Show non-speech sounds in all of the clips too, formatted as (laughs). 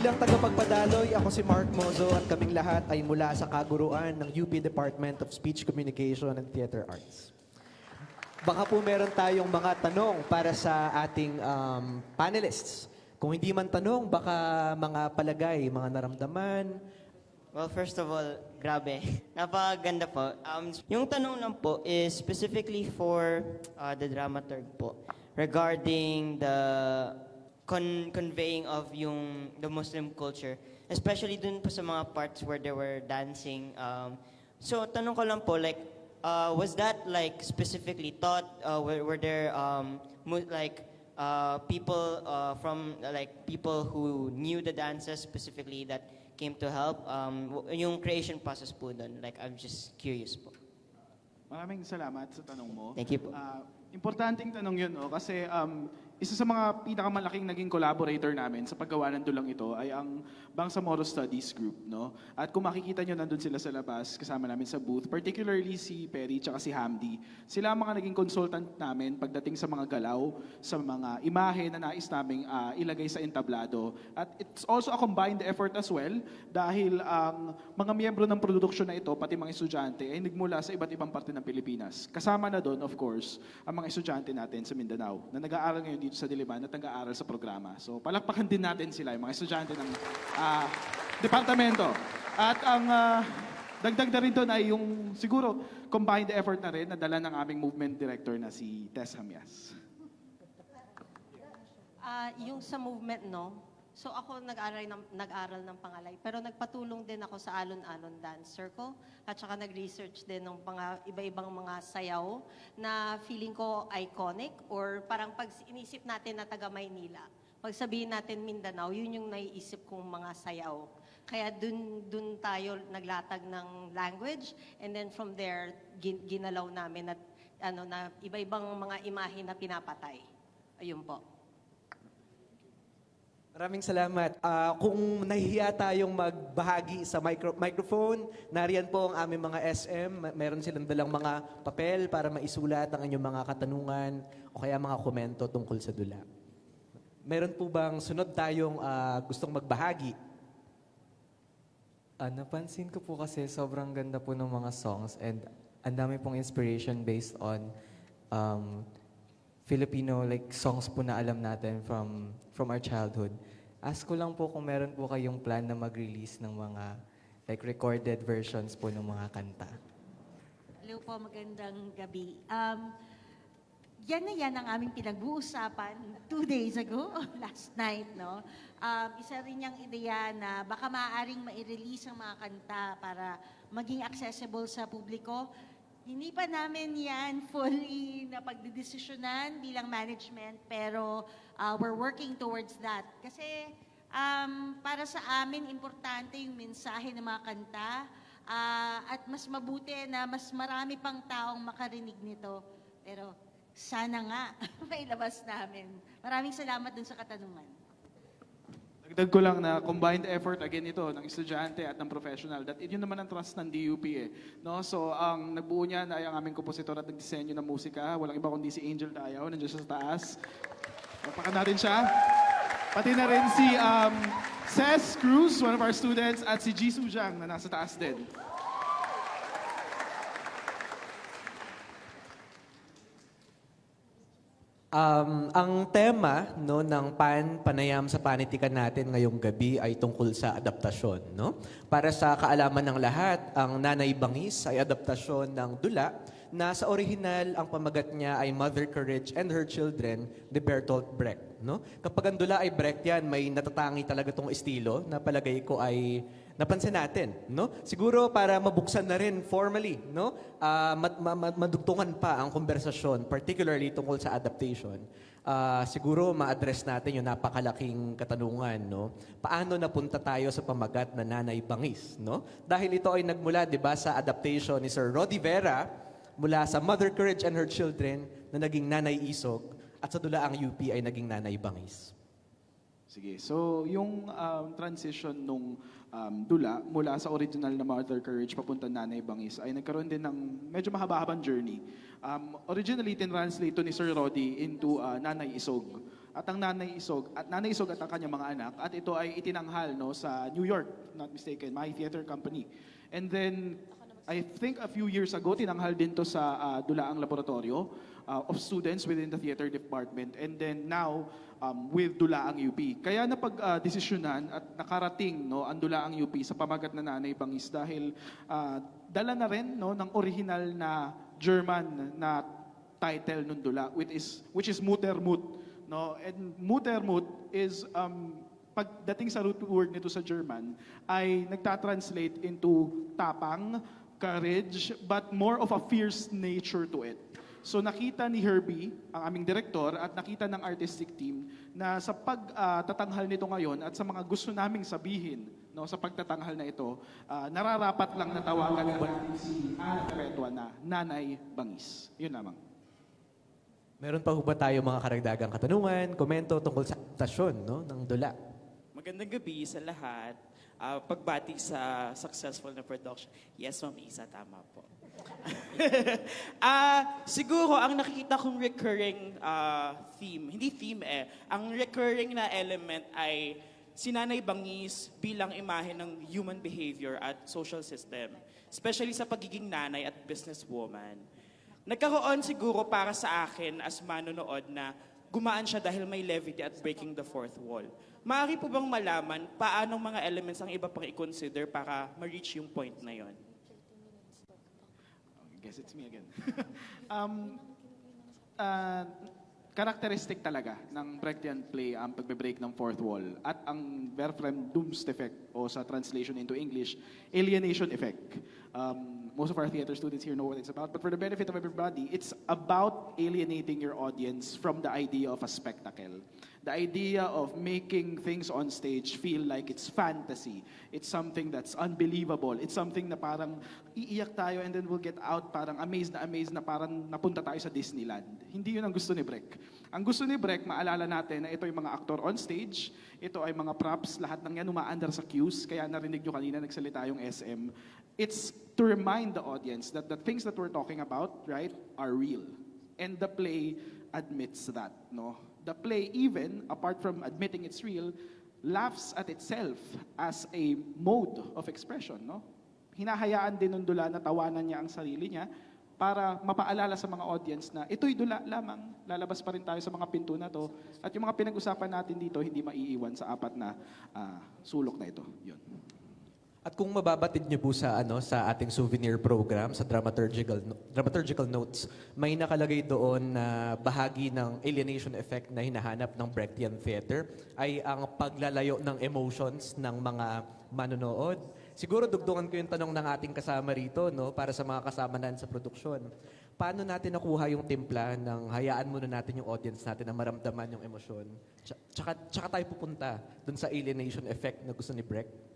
Bilang tagapagpadaloy, ako si Mark Mozo at kaming lahat ay mula sa kaguruan ng UP Department of Speech Communication and Theater Arts. Baka po meron tayong mga tanong para sa ating um, panelists. Kung hindi man tanong, baka mga palagay, mga naramdaman. Well, first of all, grabe. (laughs) Napakaganda po. Um, yung tanong lang po is specifically for uh, the dramaturg po regarding the con- conveying of yung the Muslim culture, especially dun po sa mga parts where they were dancing. Um, so, tanong ko lang po, like, uh, was that like specifically taught? Uh, were, were there um, like uh, people uh, from uh, like people who knew the dances specifically that came to help um, yung creation process po doon like I'm just curious po Maraming salamat sa tanong mo. Thank you po. Ah, importanteng tanong yun, no? kasi um, isa sa mga pinakamalaking naging collaborator namin sa paggawa ng dulang ito ay ang Bangsamoro Studies Group. No? At kung makikita nyo, nandun sila sa labas, kasama namin sa booth, particularly si Perry at si Hamdi. Sila ang mga naging consultant namin pagdating sa mga galaw, sa mga imahe na nais naming ah, ilagay sa entablado. At it's also a combined effort as well dahil ang mga miyembro ng produksyon na ito, pati mga estudyante, ay nagmula sa iba't ibang parte ng Pilipinas. Kasama na doon, of course, ang mga estudyante natin sa Mindanao na nag-aaral ngayon dito sa Diliman at nag-aaral sa programa. So palakpakan din natin sila, yung mga estudyante ng departamento. At ang ah, dagdag na rin doon ay yung siguro combined effort na rin na dala ng aming movement director na si Tess Hamias. Ah, yung sa movement, no? So ako nag-aral ng, nag-aral ng pangalay, pero nagpatulong din ako sa Alon-Alon Dance Circle at saka nag-research din ng mga iba-ibang mga sayaw na feeling ko iconic or parang pag inisip natin na taga Maynila, pag sabihin natin Mindanao, yun yung naiisip kong mga sayaw. Kaya dun, dun tayo naglatag ng language and then from there, gin- ginalaw namin at ano, na iba-ibang mga imahe na pinapatay. Ayun po. Maraming salamat. Ah, kung nahihiya tayong magbahagi sa micro- microphone, nariyan po ang aming mga SM. Meron silang dalang mga papel para maisulat ang inyong mga katanungan o kaya mga komento tungkol sa dula. Meron po bang sunod tayong ah, gustong magbahagi? Ah, napansin ko po kasi sobrang ganda po ng mga songs and ang dami pong inspiration based on um, Filipino like songs po na alam natin from from our childhood. Ask ko lang po kung meron po kayong plan na mag-release ng mga like recorded versions po ng mga kanta. Hello po, magandang gabi. Um, yan na yan ang aming pinag-uusapan two days ago, (laughs) last night, no? Um, isa rin yung ideya na baka maaaring mai-release ang mga kanta para maging accessible sa publiko. Hindi pa namin yan fully na pagdidesisyonan bilang management, pero uh, we're working towards that. Kasi um, para sa amin, importante yung mensahe ng mga kanta, Ah, at mas mabuti na mas marami pang taong makarinig nito. Pero sana nga (laughs) may labas namin. Maraming salamat dun sa katanungan. Dagdag ko lang na combined effort again ito ng estudyante at ng professional that yun naman ang trust ng DUP eh. No? So ang nagbuo niyan ay ang aming kompositor at nagdisenyo ng musika. Walang iba kundi si Angel Tayaw, nandiyan siya sa taas. Papakan natin siya. Pati na rin si um, Cess Cruz, one of our students, at si Jisoo Jang na nasa taas din. Um, ang tema no ng pan panayam sa panitikan natin ngayong gabi ay tungkol sa adaptasyon, no? Para sa kaalaman ng lahat, ang Nanay Bangis ay adaptasyon ng dula na sa orihinal ang pamagat niya ay Mother Courage and Her Children ni Bertolt Brecht, no? Kapag ang dula ay Brecht yan, may natatangi talaga tong estilo na palagay ko ay napansin natin, no? Siguro para mabuksan na rin formally, no? Ah, mat- ma- ma- madugtungan pa ang konversasyon, particularly tungkol sa adaptation. Ah, siguro ma-address natin yung napakalaking katanungan, no? Paano napunta tayo sa pamagat na Nanay Bangis, no? Dahil ito ay nagmula, 'di ba, sa adaptation ni Sir Rodi Vera mula sa Mother Courage and Her Children na naging Nanay Isog at sa dulaang UP ay naging Nanay Bangis. Sige. So, yung um, transition nung um, dula mula sa original na Mother Courage papunta Nanay Bangis ay nagkaroon din ng medyo mahaba-habang journey. Um, originally, tinranslate to ni Sir Roddy into uh, Nanay Isog. at ang nanay isog at nanay isog at ang kanyang mga anak at ito ay itinanghal no sa New York not mistaken my theater company and then I think a few years ago tinanghal din to sa ah, Dulaang Laboratorio uh, of students within the theater department and then now um, with Dulaang UP kaya napag ah, desisyonan at nakarating no ang Dulaang UP sa pamagat na nanay bangis dahil ah, dala na rin no ng original na German na title nung dula which is which is Muttermut no? And Muttermut is um pagdating sa root word nito sa German ay nagta-translate into tapang courage but more of a fierce nature to it So nakita ni Herbie, ang aming direktor, at nakita ng artistic team na sa pagtatanghal nito ngayon at sa mga gusto naming sabihin no, sa pagtatanghal na ito, ah, nararapat lang na tawagan natin si Ana Perpetua na Nanay Bangis. Yun lamang. Meron pa ho ba tayo mga karagdagang katanungan, komento tungkol sa stasyon no, ng dula? Magandang gabi sa lahat. Ah, pagbati sa successful na production. Yes, Ma'am Isa, tama po. (laughs) Ah, siguro ang nakikita kong recurring ah, theme, hindi theme eh, ang recurring na element ay sinanay bangis bilang imahe ng human behavior at social system, especially sa pagiging nanay at businesswoman. Nagkaroon siguro para sa akin as manonood na gumaan siya dahil may levity at breaking the fourth wall. Maaari po bang malaman paano mga elements ang iba pang i-consider para ma-reach yung point na yon? Guess it's me again. (laughs) um, uh, characteristic talaga ng Brechtian play ang pagbe-break ng fourth wall at ang Verfrem Doomst effect o sa translation into English, alienation effect. Um, most of our theater students here know what it's about, but for the benefit of everybody, it's about alienating your audience from the idea of a spectacle. The idea of making things on stage feel like it's fantasy. It's something that's unbelievable. It's something na parang iiyak tayo and then we'll get out parang amazed na amazed na parang napunta tayo sa Disneyland. Hindi yun ang gusto ni Breck. Ang gusto ni Breck, maalala natin na ito yung mga aktor on stage, ito ay mga props, lahat ng yan umaandar sa cues, kaya narinig nyo kanina nagsalita yung SM. It's to remind the audience that the things that we're talking about, right, are real. And the play admits that, no? The play even, apart from admitting it's real, laughs at itself as a mode of expression, no? Hinahayaan din ng dula na tawanan niya ang sarili niya para mapaalala sa mga audience na ito'y dula lamang, lalabas pa rin tayo sa mga pinto na to. At yung mga pinag-usapan natin dito, hindi maiiwan sa apat na ah, sulok na ito. Yun. At kung mababatid niyo po sa ano sa ating souvenir program sa dramaturgical dramaturgical notes, may nakalagay doon na bahagi ng alienation effect na hinahanap ng Brechtian theater ay ang paglalayo ng emotions ng mga manonood. Siguro dugtungan ko yung tanong ng ating kasama rito no para sa mga kasama natin sa produksyon. Paano natin nakuha yung timpla ng hayaan muna natin yung audience natin na maramdaman yung emosyon? Tsa- Tsaka, tsaka tayo pupunta dun sa alienation effect na gusto ni Brecht.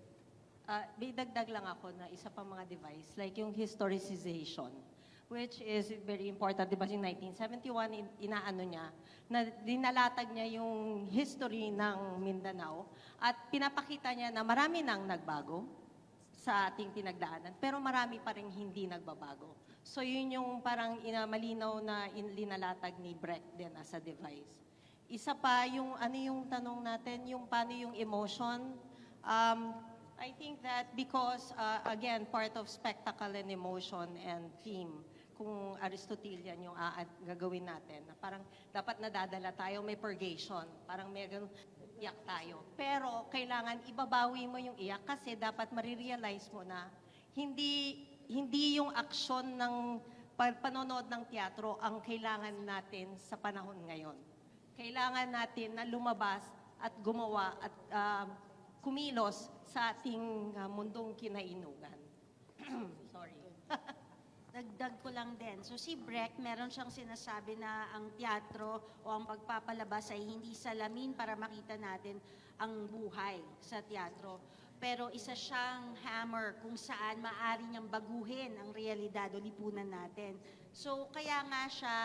Ah, may dagdag lang ako na isa pa mga device, like yung historicization, which is very important. Di ba yung 1971, in- inaano niya, na dinalatag niya yung history ng Mindanao at pinapakita niya na marami nang nagbago sa ating pinagdaanan, pero marami pa rin hindi nagbabago. So yun yung parang ina, malinaw na in, linalatag ni Brecht din as a device. Isa pa, yung ano yung tanong natin, yung paano yung emotion. Um, I think that because, uh, again, part of spectacle and emotion and theme, kung Aristotelian yung aad gagawin natin, na parang dapat nadadala tayo, may purgation, parang may ganun, iyak tayo. Pero kailangan ibabawi mo yung iyak kasi dapat marirealize mo na hindi hindi yung aksyon ng pa- panonood ng teatro ang kailangan natin sa panahon ngayon. Kailangan natin na lumabas at gumawa at ah, kumilos sa ating ah, mundong kinainugan. (clears throat) Sorry. (laughs) Dagdag ko lang din. So si Breck, meron siyang sinasabi na ang teatro o ang pagpapalabas ay hindi salamin para makita natin ang buhay sa teatro. Pero isa siyang hammer kung saan maaari niyang baguhin ang realidad o lipunan natin. So kaya nga siya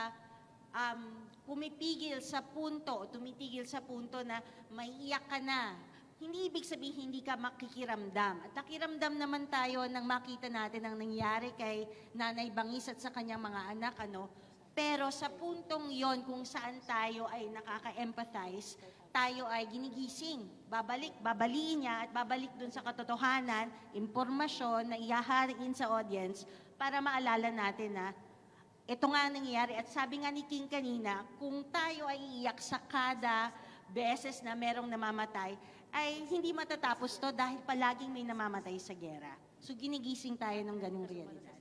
um, pumipigil sa punto, tumitigil sa punto na may iyak ka na, hindi ibig sabihin hindi ka makikiramdam. At nakiramdam naman tayo nang makita natin ang nangyari kay Nanay Bangis at sa kanyang mga anak. Ano? Pero sa puntong yon kung saan tayo ay nakaka-empathize, tayo ay ginigising. Babalik, babaliin niya at babalik dun sa katotohanan, impormasyon na iahariin sa audience para maalala natin na ito nga ang nangyayari. At sabi nga ni King kanina, kung tayo ay iiyak sa kada beses na merong namamatay, ay hindi matatapos to dahil palaging may namamatay sa gera. So ginigising tayo ng ganung realidad.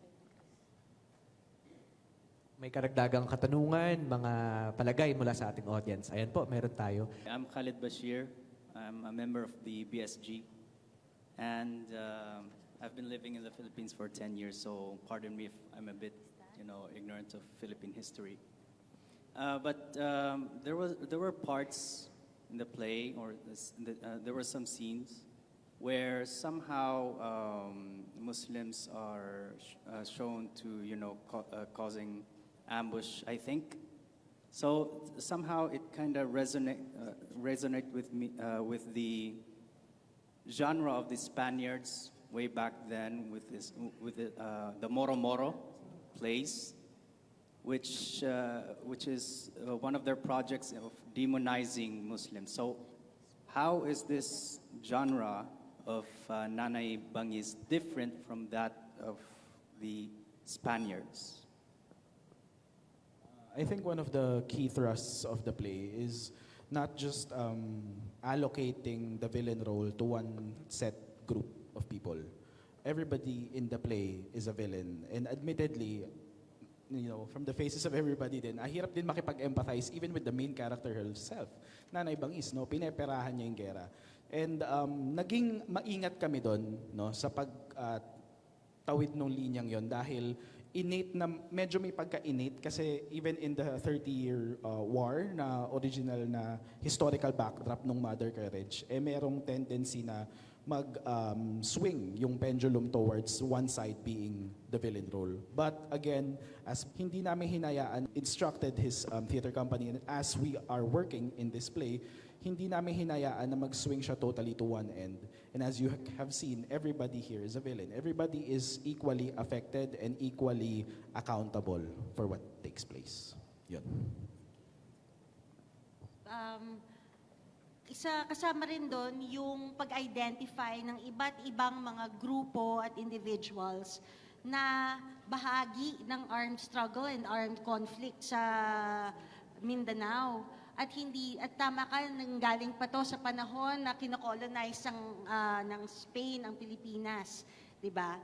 May karagdagang katanungan, mga palagay mula sa ating audience. Ayan po, meron tayo. I'm Khalid Bashir. I'm a member of the BSG. And um, I've been living in the Philippines for 10 years, so pardon me if I'm a bit, you know, ignorant of Philippine history. Uh, but um, there, was, there were parts in the play, or this- the, uh, there were some scenes where somehow um, Muslims are sh- uh, shown to, you know, uh, causing ambush, I think. So somehow it kind of resonate uh, resonate with me uh, with the genre of the Spaniards way back then with this with the, uh, the Moro Moro plays, which uh, which is uh, one of their projects of demonizing Muslims. So how is this genre of uh, Nanay Bangis different from that of the Spaniards? I think one of the key thrusts of the play is not just um, allocating the villain role to one set group of people. Everybody in the play is a villain. And admittedly, you know, from the faces of everybody din, ahirap din makipag-empathize even with the main character herself. Nanay Bangis, no? Pineperahan niya yung gera. And um, naging maingat kami doon no, sa pag ah, tawid ng linyang yon dahil innate na medyo may pagka-innate kasi even in the 30-year uh, war na original na historical backdrop ng Mother Courage, eh merong tendency na mag-swing yung pendulum towards one side being the villain role. But again, as hindi namin hinayaan, instructed his um, theater company, and as we are working in this play, hindi namin hinayaan na mag-swing siya totally to one end. And as you have seen, everybody here is a villain. Everybody is equally affected and equally accountable for what takes place. Yun. um, isa kasama rin doon yung pag-identify ng iba't ibang mga grupo at individuals na bahagi ng armed struggle and armed conflict sa Mindanao. At hindi at tama ka nang galing pa to sa panahon na kinocolonize ng ah, ng Spain ang Pilipinas, 'di ba?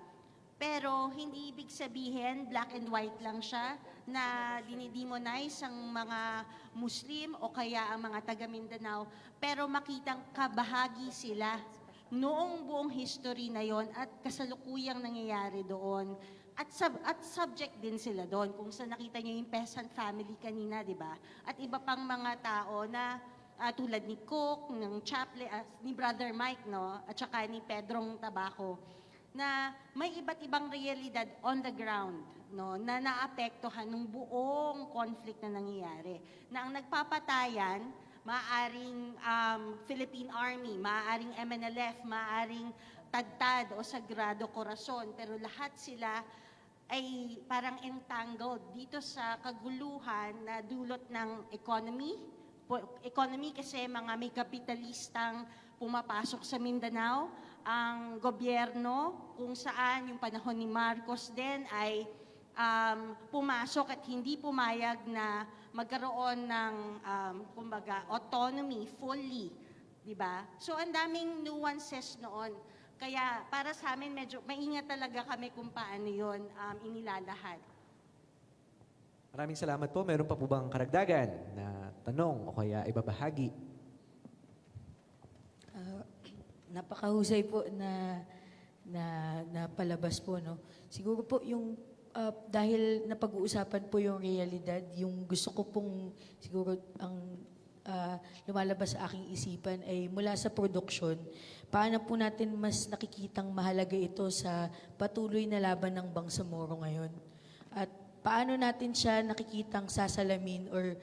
Pero hindi ibig sabihin black and white lang siya na dinidemonize ang mga Muslim o kaya ang mga taga Mindanao. Pero makitang kabahagi sila noong buong history na yon at kasalukuyang nangyayari doon. At, sub, at subject din sila doon kung sa nakita niyo yung peasant family kanina, di ba? At iba pang mga tao na ah, tulad ni Cook, ng Chaplin, ah, ni Brother Mike, no? At saka ni Pedrong Tabaco na may iba't ibang realidad on the ground no na naapektuhan ng buong conflict na nangyayari na ang nagpapatayan maaring um, Philippine Army, maaring MNLF, maaring Tagtad o Sagrado Corazon pero lahat sila ay parang entangled dito sa kaguluhan na dulot ng economy economy kasi mga may kapitalistang pumapasok sa Mindanao, ang gobyerno kung saan yung panahon ni Marcos din ay um, pumasok at hindi pumayag na magkaroon ng um, kumbaga autonomy fully, 'di ba? So ang daming nuances noon. Kaya para sa amin medyo maingat talaga kami kung paano 'yon um, inilalahad. Maraming salamat po. Meron pa po bang karagdagan na tanong o kaya ibabahagi? Ah, napakahusay po na na napalabas po no. Siguro po yung ah, dahil napag-uusapan po yung realidad, yung gusto ko pong siguro ang ah, lumalabas sa aking isipan ay mula sa production. Paano po natin mas nakikitang mahalaga ito sa patuloy na laban ng Bangsamoro ngayon? At paano natin siya nakikitang sasalamin or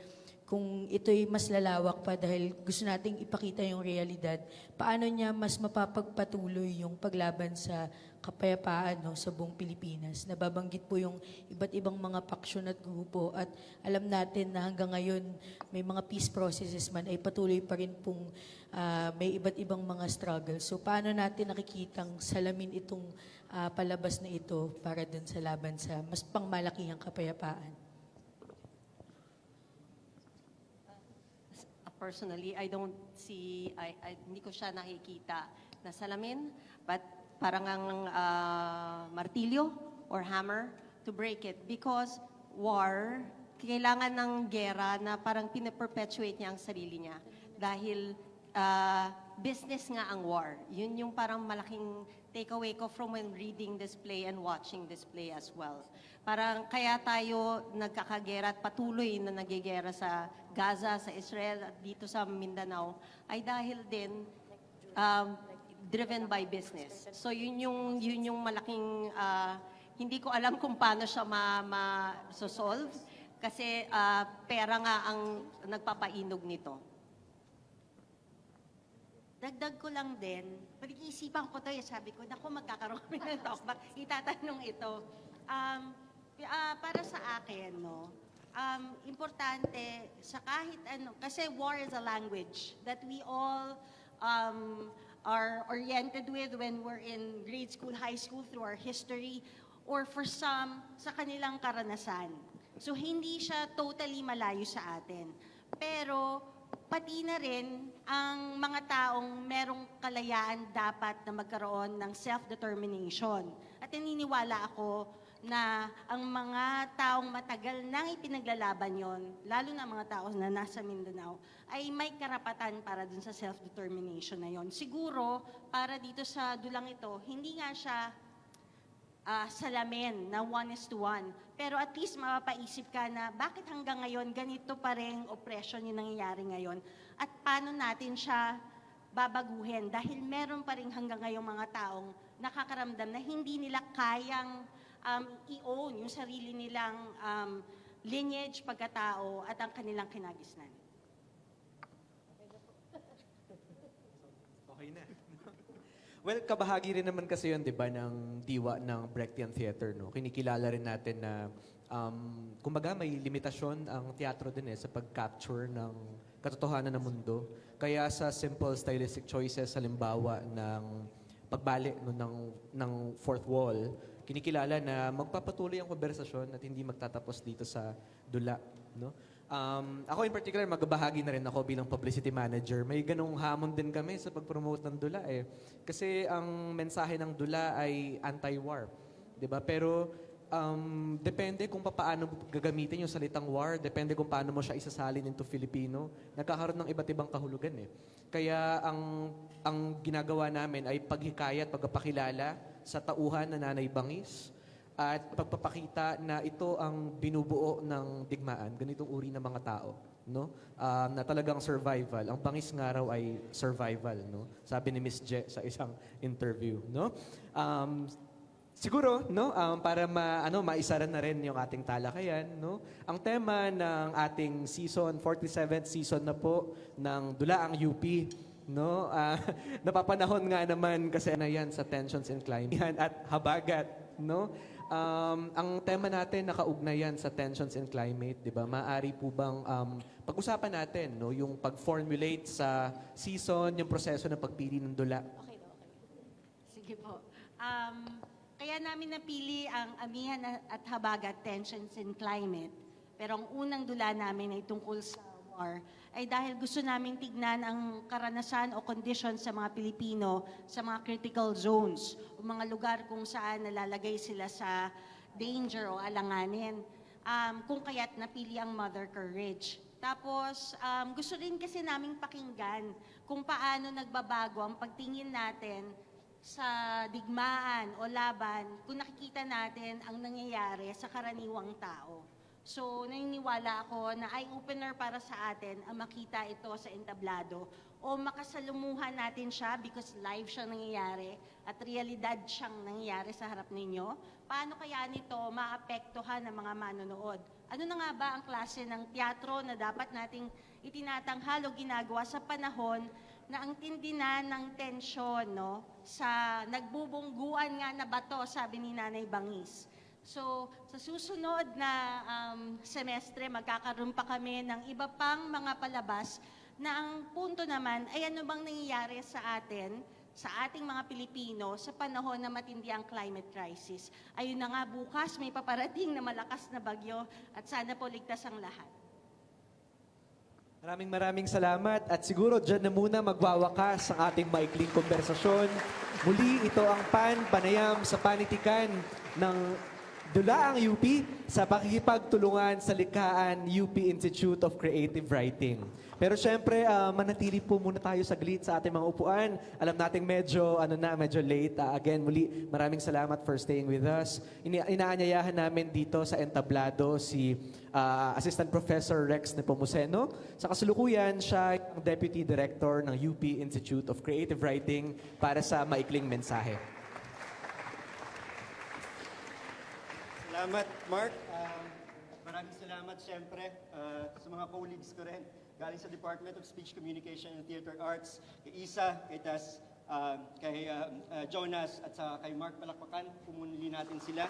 kung ito'y mas lalawak pa dahil gusto nating ipakita yung realidad, paano niya mas mapapagpatuloy yung paglaban sa kapayapaan no, sa buong Pilipinas. Nababanggit po yung iba't ibang mga paksyon at grupo at alam natin na hanggang ngayon may mga peace processes man ay patuloy pa rin pong ah, may iba't ibang mga struggles. So paano natin nakikitang salamin itong ah, palabas na ito para dun sa laban sa mas pangmalakihang kapayapaan? Uh, Personally, I don't see, I, I, hindi ko siya nakikita na salamin, but parang ang ah, martilyo or hammer to break it. Because war, kailangan ng gera na parang pinaperpetuate niya ang sarili niya. Dahil ah, business nga ang war. Yun yung parang malaking takeaway ko from when reading this play and watching this play as well. Parang kaya tayo nagkakagera at patuloy na nagigera sa Gaza, sa Israel at dito sa Mindanao ay dahil din um, driven by business. So yun yung yun yung malaking ah, hindi ko alam kung paano siya ma, ma solve kasi ah, pera nga ang nagpapainog nito. Dagdag ko lang din, pag-iisipan ko to, eh, sabi ko, naku, magkakaroon kami ng talkback, itatanong ito. Um, ah, para sa akin, no, um, importante sa kahit ano, kasi war is a language that we all um, are oriented with when we're in grade school, high school, through our history, or for some, sa kanilang karanasan. So, hindi siya totally malayo sa atin. Pero, pati na rin ang mga taong merong kalayaan dapat na magkaroon ng self-determination. At naniniwala ako na ang mga taong matagal nang ipinaglalaban yon, lalo na mga tao na nasa Mindanao, ay may karapatan para dun sa self-determination na yon. Siguro, para dito sa dulang ito, hindi nga siya ah, salamin na one is to one. Pero at least mapapaisip ka na bakit hanggang ngayon ganito pa rin oppression yung nangyayari ngayon at paano natin siya babaguhin dahil meron pa rin hanggang ngayon mga taong nakakaramdam na hindi nila kayang um, i-own yung sarili nilang um, lineage, pagkatao at ang kanilang kinagisnan. Okay na. Well, kabahagi rin naman kasi yun, di ba, ng diwa ng Brechtian Theater, no? Kinikilala rin natin na, um, kumbaga may limitasyon ang teatro din eh sa pag-capture ng katotohanan ng mundo. Kaya sa simple stylistic choices, halimbawa ng pagbalik no, ng, ng fourth wall, kinikilala na magpapatuloy ang konversasyon at hindi magtatapos dito sa dula. No? Um, ako in particular, magbahagi na rin ako bilang publicity manager. May ganong hamon din kami sa pag-promote ng dula eh. Kasi ang mensahe ng dula ay anti-war. ba? Pero um, depende kung paano gagamitin yung salitang war, depende kung paano mo siya isasalin into Filipino. Nagkakaroon ng iba't ibang kahulugan eh. Kaya ang ang ginagawa namin ay paghikayat, pagpapakilala sa tauhan na Nanay Bangis at pagpapakita na ito ang binubuo ng digmaan, ganitong uri ng mga tao, no? Um, na talagang survival. Ang bangis nga raw ay survival, no? Sabi ni Miss Je sa isang interview, no? Um, Siguro, no, um, para ma, ano, maisara na rin yung ating talakayan, no? Ang tema ng ating season, 47th season na po ng Dulaang UP, no? Ah, (laughs) napapanahon nga naman kasi na yan sa tensions in climate at habagat, no? Um, ang tema natin nakaugnay yan sa tensions in climate, 'di ba? Maari po bang um, pag-usapan natin, no, yung pag-formulate sa season, yung proseso ng pagpili ng dula. Sige po. Um, kaya namin napili ang Amihan at Habagat Tensions in Climate. Pero ang unang dula namin ay tungkol sa war ay dahil gusto namin tignan ang karanasan o condition sa mga Pilipino sa mga critical zones o mga lugar kung saan nalalagay sila sa danger o alanganin. Um, kung kaya't napili ang Mother Courage. Tapos, um, gusto rin kasi naming pakinggan kung paano nagbabago ang pagtingin natin sa digmaan o laban kung nakikita natin ang nangyayari sa karaniwang tao. So, naniniwala ako na eye-opener para sa atin ang makita ito sa entablado o makasalumuhan natin siya because live siyang nangyayari at realidad siyang nangyayari sa harap ninyo? Paano kaya nito maapektuhan ng mga manonood? Ano na nga ba ang klase ng teatro na dapat nating itinatanghal o ginagawa sa panahon na ang tindi na ng tensyon no, sa nagbubungguan nga na bato, sabi ni Nanay Bangis. So, sa susunod na um, semestre, magkakaroon pa kami ng iba pang mga palabas na ang punto naman ay ano bang nangyayari sa atin, sa ating mga Pilipino sa panahon na matindi ang climate crisis. Ayun na nga, bukas may paparating na malakas na bagyo at sana po ligtas ang lahat. Maraming maraming salamat at siguro dyan na muna magwawakas ang ating maikling konversasyon. Muli, ito ang PAN, Panayam sa Panitikan ng Dulaang UP sa pakikipagtulungan sa likhaan UP Institute of Creative Writing. Pero syempre, ah, manatili po muna tayo saglit sa ating mga upuan. Alam nating medyo, ano na, medyo late. Ah, again, muli, maraming salamat for staying with us. Ini- inaanyayahan namin dito sa entablado si ah, Assistant Professor Rex Nepomuceno. Sa kasulukuyan, siya ang Deputy Director ng UP Institute of Creative Writing para sa maikling mensahe. Salamat, Mark. Um, maraming salamat, siyempre, uh, sa mga colleagues ko rin. Galing sa Department of Speech Communication and Theater Arts, kay Isa, kay Tas, um, kay um, uh, Jonas, at sa kay Mark Palakpakan. Pumunili natin sila.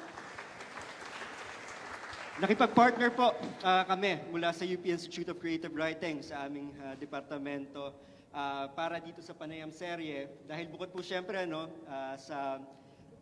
Nakipag-partner po ah, kami mula sa UP Institute of Creative Writing sa aming ah, departamento ah, para dito sa Panayam serye. Dahil bukod po siyempre ano, ah, sa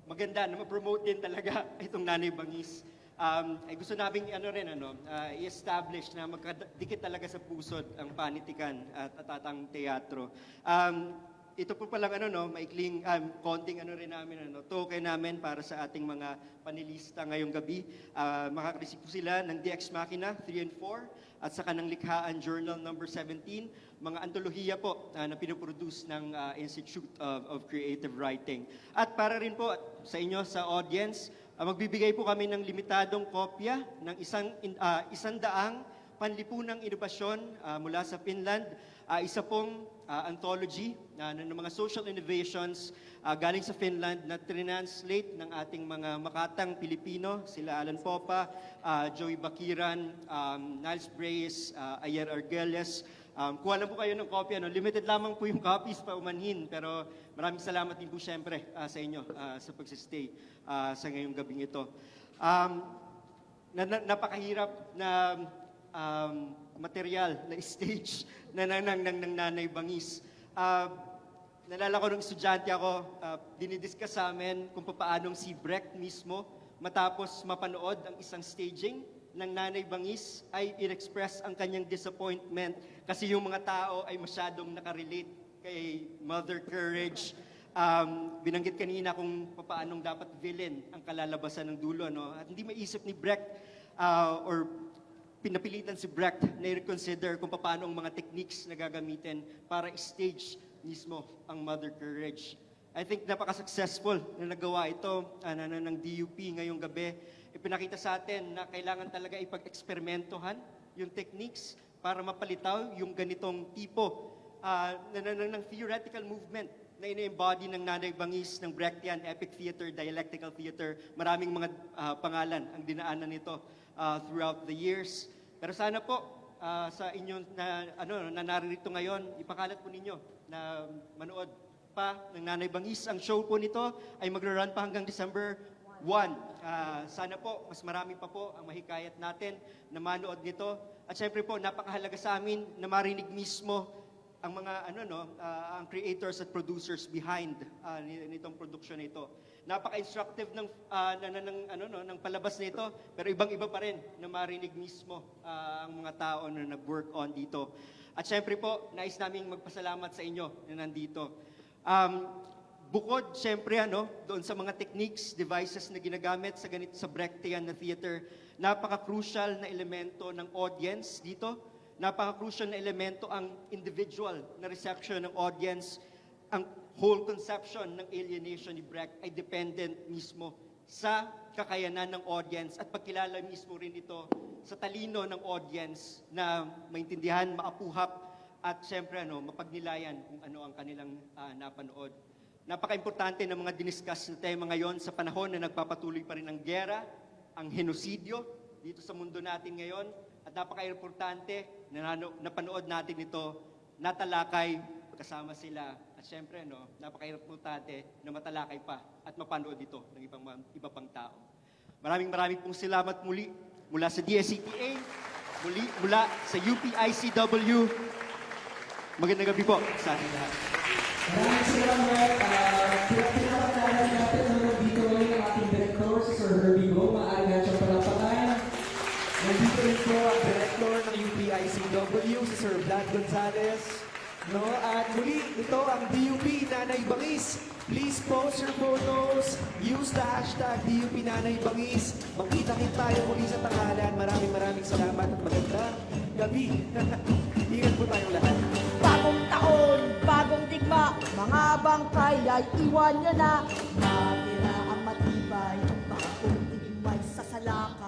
maganda na ma-promote din talaga (laughs) itong Nanay Bangis. Um, ay gusto namin ano rin ano, ah, i-establish na magkadikit talaga sa pusod ang panitikan at atatang teatro. Um, ito po palang ano no, maikling um, konting ano rin namin ano, token namin para sa ating mga panelista ngayong gabi. Uh, makakareceive po sila ng DX Machina 3 and 4 at sa kanang likhaan Journal number 17, mga antolohiya po uh, na pinoproduce ng uh, Institute of, of Creative Writing. At para rin po sa inyo sa audience, uh, magbibigay po kami ng limitadong kopya ng isang uh, isandaang panlipunang inobasyon ah, mula sa Finland. Ah, isa pong ah, anthology na ng mga social innovations ah, galing sa Finland na translate ng ating mga makatang Pilipino, sila Alan Popa, ah, Joey Bakiran, um, Niles Brace, ah, Ayer Argeles. Um, kuha lang po kayo ng kopya. No? Limited lamang po yung copies pa umanhin. Pero maraming salamat din po siyempre ah, sa inyo ah, sa pagsistay ah, sa ngayong gabing ito. Um, na, na, napakahirap na um, material na (laughs) stage na ng, ng, ng, ng nanay bangis. Uh, nalala ko nung estudyante ako, uh, dinidiscuss sa amin kung paanong si Brecht mismo matapos mapanood ang isang staging ng nanay bangis ay in-express ang kanyang disappointment kasi yung mga tao ay masyadong nakarelate kay Mother Courage. Um, binanggit kanina kung paanong dapat villain ang kalalabasan ng dulo. No? At hindi maisip ni Brecht uh, or pinapilitan si Brecht na i-reconsider kung paano ang mga techniques na gagamitin para stage mismo ang Mother Courage. I think napaka-successful na nagawa ito uh, na, na, ng DUP ngayong gabi. Ipinakita sa atin na kailangan talaga ipag-eksperimentohan yung techniques para mapalitaw yung ganitong tipo uh, na, na, na, ng theoretical movement na ina-embody ng Nanay Bangis ng Brechtian Epic Theater, Dialectical Theater. Maraming mga ah, pangalan ang dinaanan nito ah, throughout the years. Pero sana po ah, sa inyo na ano na naririto ngayon, ipakalat po ninyo na manood pa ng Nanay Bangis. Ang show po nito ay magra-run pa hanggang December 1. Ah, sana po, mas marami pa po ang mahikayat natin na manood nito. At syempre po, napakahalaga sa amin na marinig mismo ang mga ano no, ah, ang creators at producers behind ni- nitong production na ito. Napaka-instructive ng ah, na, ng ano no, ng palabas nito, pero ibang-iba pa rin na marinig mismo ah, ang mga tao na nag-work on dito. At syempre po, nais naming magpasalamat sa inyo na nandito. Um, bukod syempre ano, doon sa mga techniques, devices na ginagamit sa ganito sa Brechtian na theater, napaka-crucial na elemento ng audience dito napaka-crucial na elemento ang individual na reception ng audience. Ang whole conception ng alienation ni Brecht ay dependent mismo sa kakayanan ng audience at pagkilala mismo rin ito sa talino ng audience na maintindihan, maapuhap at siyempre ano, mapagnilayan kung ano ang kanilang ah, napanood. Napaka-importante ng mga diniscuss na tema ngayon sa panahon na nagpapatuloy pa rin ang gera, ang henosidyo dito sa mundo natin ngayon. At napaka-importante na napanood natin ito, natalakay, kasama sila. At siyempre, no, napaka-importante na matalakay pa at mapanood ito ng ibang, iba pang tao. Maraming maraming pong salamat muli mula sa DSCTA, muli, mula sa UPICW. Magandang gabi po sa ating lahat. Maraming salamat. Uh, Pinapakalaman natin na nandito ngayon ang ating director, si Sir Herbie Go. Maaari na siyang palapakan. Nandito rin po ang director ng UPICW, si Sir Vlad Gonzalez. No? At muli, ito ang DUP Nanay Bangis. Please post your photos. Use the hashtag DUP Nanay Bangis. Magkita-kit tayo muli sa tangalan. Maraming maraming salamat at magandang gabi. (laughs) Ingat po tayong lahat. Bagong taon, bagong digma, mga bangkay ay iwan nyo na. Matira ang matibay, baka kung may sasalakay.